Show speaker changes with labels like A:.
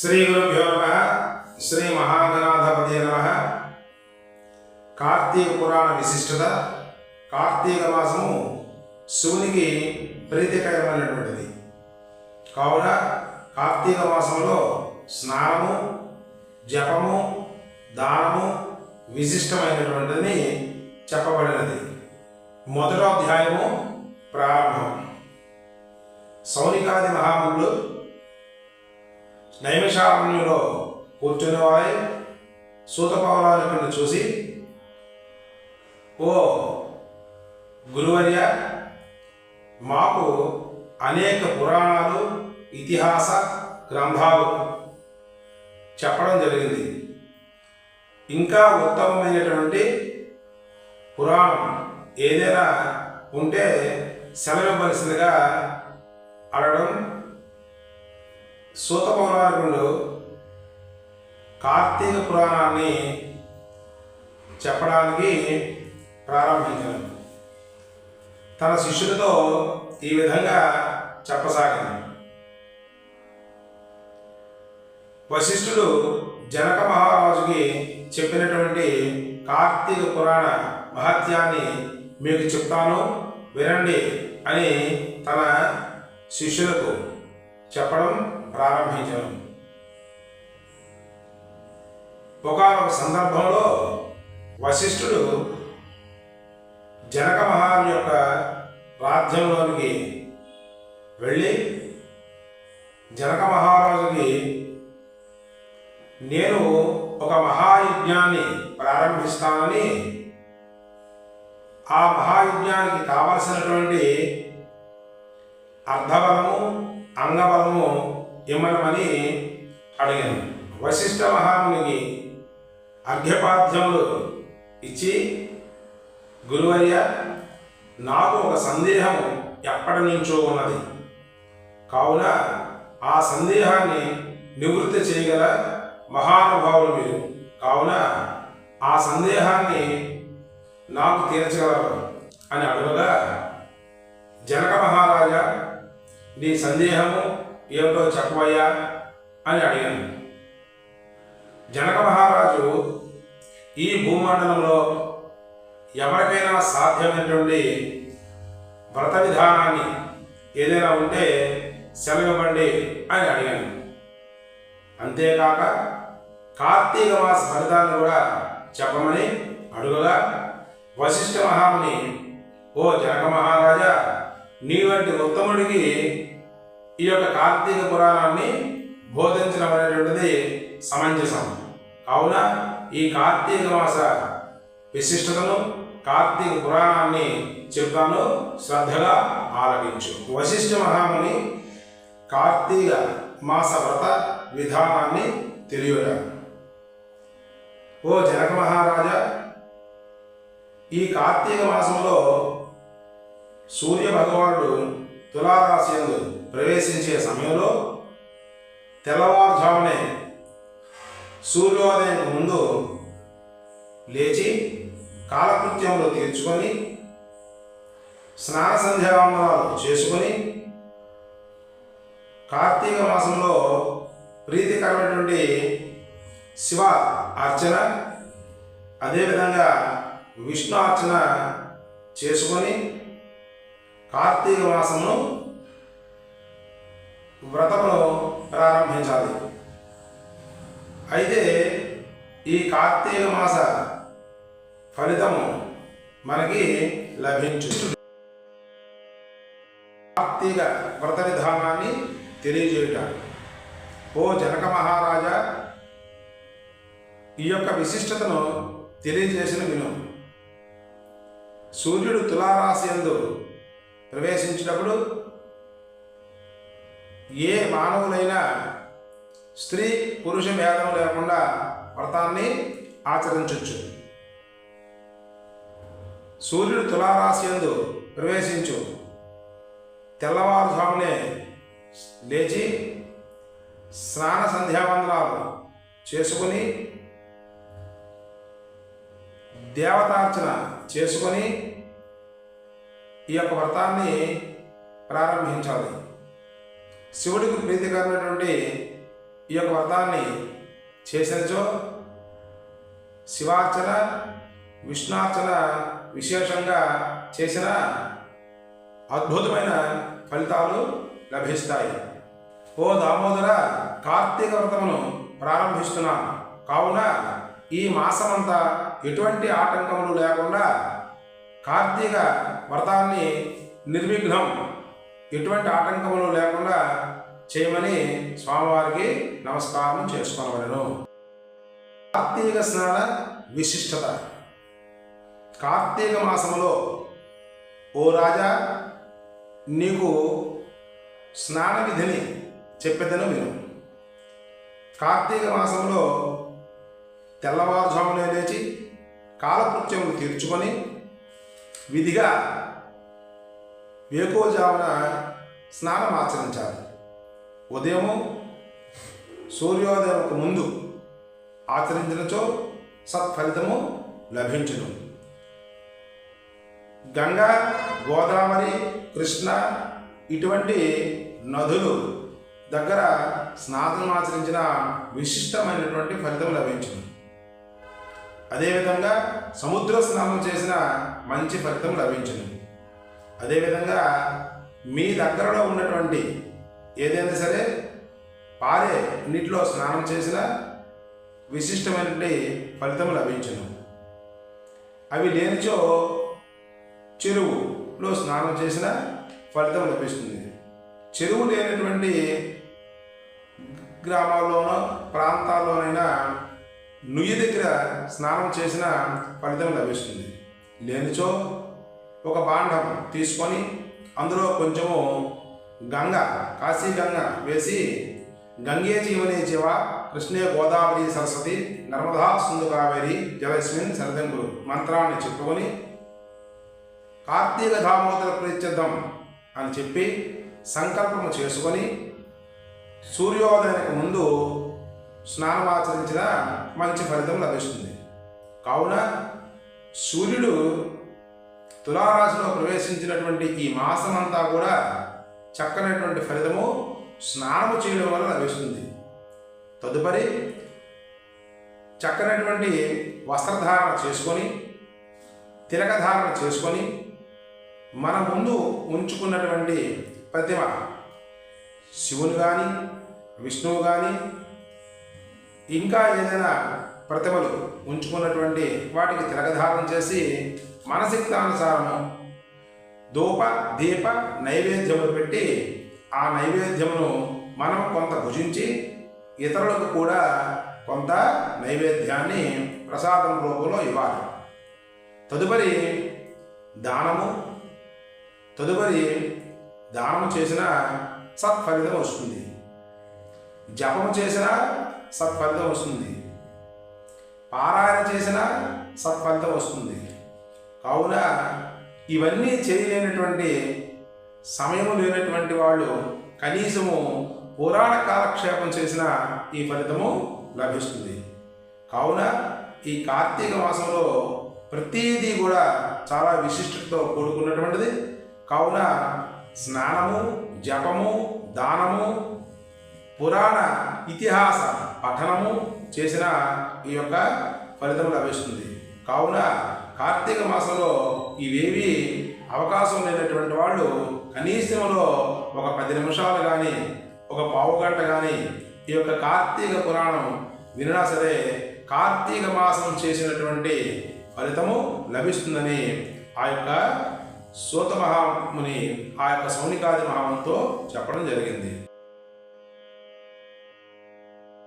A: శ్రీ గురుభ్యో నమ. శ్రీ మహాగణాధపతి నమ. కార్తీక పురాణ విశిష్టత కార్తీక మాసము శివునికి ప్రీతికరమైనటువంటిది. కావున కార్తీక మాసంలో స్నానము జపము దానము విశిష్టమైనటువంటిది చెప్పబడినది. మొదటి అధ్యాయము ప్రారంభం. సౌనికాది మహాములు నైమిషారణ్యంలో కూర్చునేవాయి వారి సూతపౌరాణికుని చూసి ఓ గురువర్య మాకు అనేక పురాణాలు ఇతిహాస గ్రంథాలు చెప్పడం జరిగింది. ఇంకా ఉత్తమమైనటువంటి పురాణం ఏదైనా ఉంటే సెలవివ్వలసిందిగా అడగడం సూత పౌరాణికుడు కార్తీక పురాణాన్ని చెప్పడానికి ప్రారంభించాడు తన శిష్యులతో ఈ విధంగా చెప్పసాగింది వశిష్ఠుడు జనక మహారాజుకి చెప్పినటువంటి కార్తీక పురాణ మహత్యాన్ని మీకు చెప్తాను వినండి అని తన శిష్యులకు చెప్పడం ప్రారంభించాను ఒకనొక సందర్భంలో వశిష్ఠుడు జనక మహారాజు యొక్క రాజ్యంలోనికి వెళ్ళి జనక మహారాజుకి నేను ఒక మహాయజ్ఞాన్ని ప్రారంభిస్తానని ఆ మహాయజ్ఞానికి కావలసినటువంటి అర్ధబలము అంగబలము ఇమ్మనమని అడిగాను. వశిష్ఠ మహామునికి అర్ఘ్యపాద్యములు ఇచ్చి గురువర్య నాకు ఒక సందేహము ఎప్పటి నుంచో ఉన్నది. కావున ఆ సందేహాన్ని నివృత్తి చేయగల మహానుభావులు మీరు. కావున ఆ సందేహాన్ని నాకు తీర్చగలరు అని అడుగగా జనక మహారాజా నీ సందేహము ఏమిటో చెప్పవయ్యా అని అడిగాను. జనక మహారాజు ఈ భూమండలంలో ఎవరికైనా సాధ్యమైనటువంటి వ్రత విధానాన్ని ఏదైనా ఉంటే సెలవివ్వండి అని అడిగాను. అంతేకాక కార్తీక మాస ఫలితాన్ని కూడా చెప్పమని అడుగుగా వశిష్ఠ మహాముని ఓ జనక మహారాజా నీ వంటి ఉత్తముడికి ఈ యొక్క కార్తీక పురాణాన్ని బోధించడం అనేటువంటిది సమంజసం కావున ఈ కార్తీక మాస విశిష్టతను కార్తీక పురాణాన్ని చెప్తాను శ్రద్ధగా ఆలకించు. వశిష్ఠ మహాముని కార్తీక మాస వ్రత విధానాన్ని తెలియడా ఓ జనక మహారాజా ఈ కార్తీక మాసంలో సూర్య భగవానుడు తులారాశి ఎందు ప్రవేశించే సమయంలో తెల్లవారుజామునే సూర్యోదయం ముందు లేచి కాలకృత్యంలో తీర్చుకొని స్నాన సంధ్యావందనాలు చేసుకొని కార్తీక మాసంలో ప్రీతికరమైనటువంటి శివ అర్చన అదేవిధంగా విష్ణు అర్చన చేసుకొని కార్తీక మాసమును వ్రతమును ప్రారంభించాలి. అయితే ఈ కార్తీక మాస ఫలితము మనకి లభించు కార్తీక వ్రత విధానాన్ని తెలియజేయుట. ఓ జనక మహారాజా ఈ యొక్క విశిష్టతను తెలియజేసిన విను. సూర్యుడు తులారాశి యందు ప్రవేశించినప్పుడు ఏ మానవులైనా స్త్రీ పురుష భేదం లేకుండా వ్రతాన్ని ఆచరించవచ్చు సూర్యుడు తులారాశి యందు ప్రవేశించు. తెల్లవారుజామునే లేచి స్నాన సంధ్యావందనాలు చేసుకొని దేవతార్చన చేసుకొని ఈ యొక్క వ్రతాన్ని ప్రారంభించాలి. శివుడికి ప్రీతికరమైనటువంటి ఈ యొక్క వ్రతాన్ని చేసినచో శివార్చన విష్ణార్చన విశేషంగా చేసిన అద్భుతమైన ఫలితాలు లభిస్తాయి. ఓ దామోదర కార్తీక వ్రతమును ప్రారంభిస్తున్నాను కావున ఈ మాసమంతా ఎటువంటి ఆటంకములు లేకుండా కార్తీక వ్రతాన్ని నిర్విఘ్నం ఎటువంటి ఆటంకములు లేకుండా చేయమని స్వామివారికి నమస్కారం చేసుకోవలను కార్తీక స్నాన విశిష్టత. కార్తీక మాసములో ఓ రాజా నీకు స్నాన విధిని చెప్పేదను విను. కార్తీక మాసంలో తెల్లవారుజామునే లేచి కాలకృత్యములు తీర్చుకొని విధిగా వేకోజామున స్నానం ఆచరించాలి ఉదయము సూర్యోదయంకు ముందు ఆచరించినచో సత్ఫలితము లభించును. గంగా గోదావరి కృష్ణ ఇటువంటి నదులు దగ్గర స్నానం ఆచరించిన విశిష్టమైనటువంటి ఫలితం లభించును. అదేవిధంగా సముద్ర స్నానం చేసిన మంచి ఫలితం లభించును. అదేవిధంగా మీ దగ్గరలో ఉన్నటువంటి ఏదైనా సరే పారే నీటిలో స్నానం చేసిన విశిష్టమైనటువంటి ఫలితం లభించను. అవి లేనిచో చెరువులో స్నానం చేసిన ఫలితం లభిస్తుంది. చెరువు లేనటువంటి గ్రామాల్లోనో ప్రాంతాల్లోనైనా నుయ్యి దగ్గర స్నానం చేసిన ఫలితం లభిస్తుంది. లేనిచో ఒక బాండం తీసుకొని అందులో కొంచెము గంగ కాశీ గంగ వేసి గంగే జీవనే జీవ కృష్ణే గోదావరి సరస్వతి నర్మదా సింధు కావేరి జలస్మిన్ సరదంగులు మంత్రాన్ని చెప్పుకొని కార్తీక దామోదర ప్రత్యర్థం అని చెప్పి సంకల్పము చేసుకొని సూర్యోదయానికి ముందు స్నానమాచరించిన మంచి ఫలితం లభిస్తుంది. కావున సూర్యుడు తులారాశిలో ప్రవేశించినటువంటి ఈ మాసమంతా కూడా చక్కనటువంటి ఫలితము స్నానము చేయడం వల్ల లభిస్తుంది. తదుపరి చక్కనటువంటి వస్త్రధారణ చేసుకొని తిలకధారణ చేసుకొని మన ముందు ఉంచుకున్నటువంటి ప్రతిమ శివుని కానీ విష్ణువు కానీ ఇంకా ఏదైనా ప్రతిమలు ఉంచుకున్నటువంటి వాటికి తిలకధారణ చేసి మనసిక్తానుసారము ధూప దీప నైవేద్యములు పెట్టి ఆ నైవేద్యమును మనం కొంత భుజించి ఇతరులకు కూడా కొంత నైవేద్యాన్ని ప్రసాదం రూపంలో ఇవ్వాలి. తదుపరి దానము. తదుపరి దానము చేసిన సత్ఫలితం వస్తుంది. జపము చేసిన సత్ఫలితం వస్తుంది. పారాయణ చేసిన సత్ఫలితం వస్తుంది. కావున ఇవన్నీ చేయలేనటువంటి సమయం లేనటువంటి వాళ్ళు కనీసము పురాణ కాలక్షేపం చేసిన ఈ ఫలితము లభిస్తుంది. కావున ఈ కార్తీక మాసంలో ప్రతిదీ కూడా చాలా విశిష్టతతో కూడుకున్నటువంటిది. కావున స్నానము జపము దానము పురాణ ఇతిహాస పఠనము చేసిన ఈ యొక్క ఫలితం లభిస్తుంది. కావున కార్తీక మాసంలో ఇవేవి అవకాశం లేనటువంటి వాళ్ళు కనీసంలో ఒక పది నిమిషాలు కానీ ఒక పావు గంట కానీ ఈ యొక్క కార్తీక పురాణం వినినా సరే కార్తీక మాసం చేసినటువంటి ఫలితము లభిస్తుందని ఆ యొక్క సూత మహాముని ఆ యొక్క సౌనికాది మహామునితో చెప్పడం జరిగింది.